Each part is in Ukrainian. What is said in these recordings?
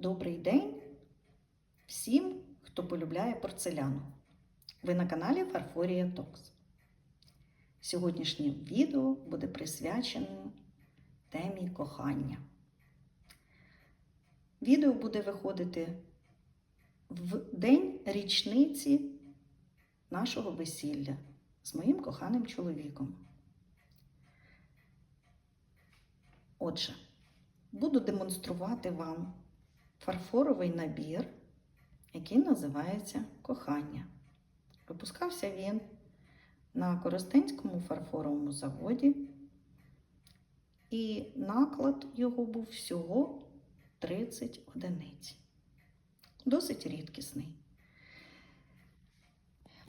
Добрий день всім, хто полюбляє порцеляну. Ви на каналі Фарфорія Токс. Сьогоднішнє відео буде присвячено темі кохання. Відео буде виходити в день річниці нашого весілля з моїм коханим чоловіком. Отже, буду демонструвати вам фарфоровий набір, який називається Кохання. Випускався він на Коростенському фарфоровому заводі, і наклад його був всього 30 одиниць. Досить рідкісний.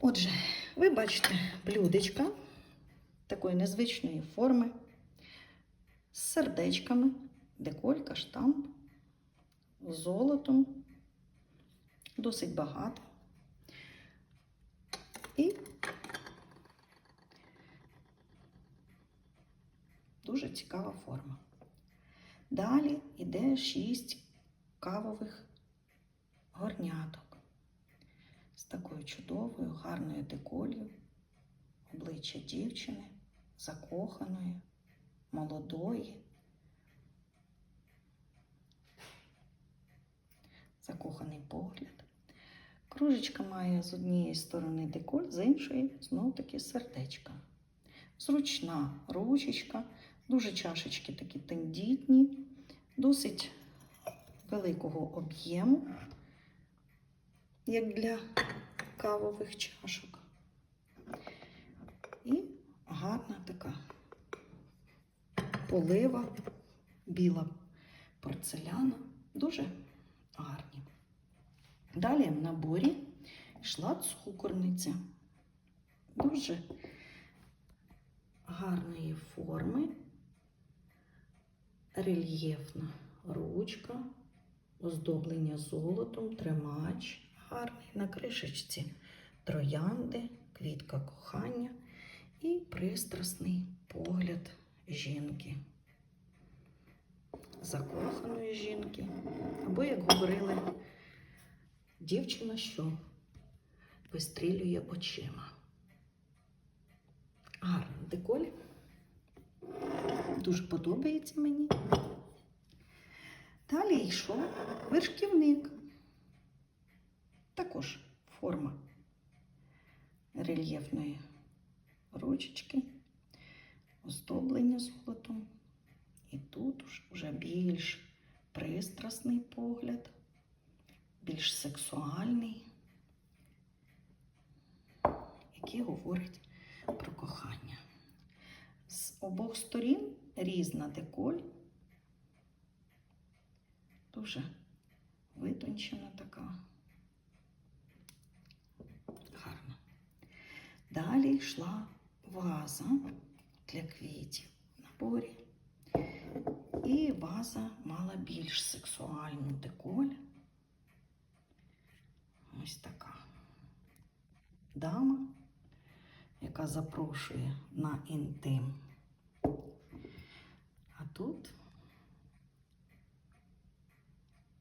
Отже, ви бачите блюдечка такої незвичної форми з сердечками, деколька, штамп, золотом, досить багато. І дуже цікава форма. Далі йде шість кавових горняток з такою чудовою, гарною деколью, обличчя дівчини, закоханої, молодої. Закоханий погляд. Кружечка має з однієї сторони деколь, з іншої знов таки сердечка. Зручна ручечка, дуже чашечки такі тендітні, досить великого об'єму, як для кавових чашок. І гарна така полива, біла порцеляна, дуже гарні. Далі в наборі йшла цукорниця. Дуже гарної форми, рельєфна ручка, оздоблення золотом, тримач гарний на кришечці, троянди, квітка кохання і пристрасний погляд жінки. Закоханої жінки. Або, як говорили, дівчина, що вистрілює очима. Гарний деколь. Дуже подобається мені. Далі йшов вершківник. Також форма рельєфної ручечки, оздоблення золотом. І тут вже більш пристрасний погляд, більш сексуальний, який говорить про кохання. З обох сторін різна деколь, дуже витончена така. Гарна. Далі йшла ваза для квітів в наборі. І ваза мала більш сексуальну деколь. Ось така дама, яка запрошує на інтим. А тут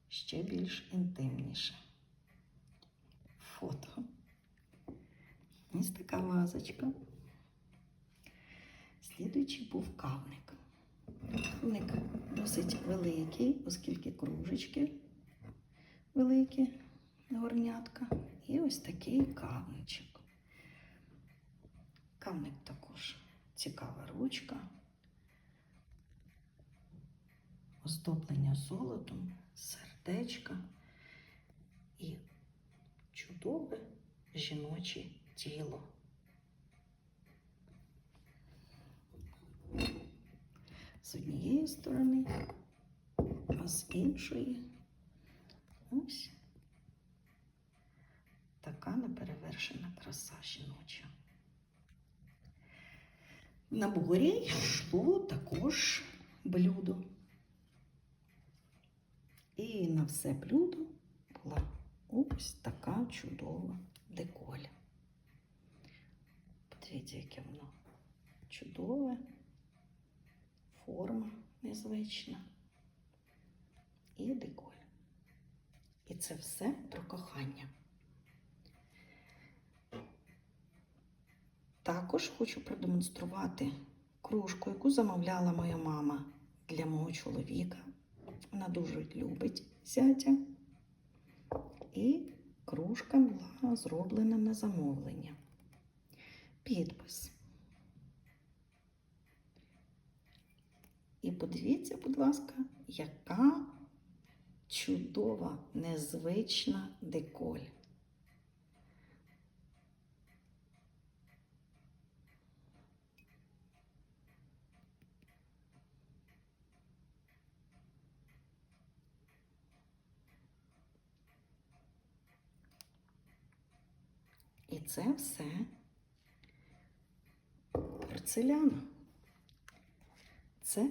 ще більш інтимніше. Фото. Ось така вазочка. Слідуючий був кавник. Кавник досить великий, оскільки кружечки великі горнятка. І ось такий кавничок. Кавник також цікава ручка. Оздоблення золотом, сердечка і чудове жіноче тіло. З однієї сторони, а з іншої ось така неперевершена краса жіноча. В наборі йшло також блюдо. І на все блюдо була ось така чудова деколь. Подивіться, яке воно чудове, форма незвична і деколь. І це все про кохання. Також хочу продемонструвати кружку, яку замовляла моя мама для мого чоловіка. Вона дуже любить зятя. І кружка була зроблена на замовлення. Підпис. І подивіться, будь ласка, яка чудова, незвична деколь. І це все порцеляна. Це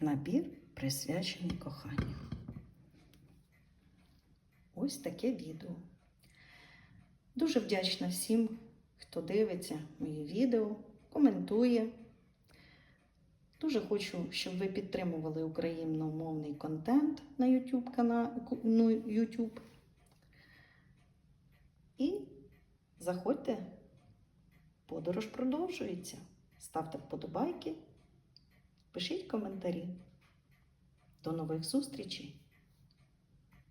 набір присвячений коханню. Ось таке відео. Дуже вдячна всім, хто дивиться мої відео, коментує. Дуже хочу, щоб ви підтримували україномовний контент на YouTube ну. І заходьте, подорож продовжується. Ставте вподобайки, пишіть коментарі. До нових зустрічей!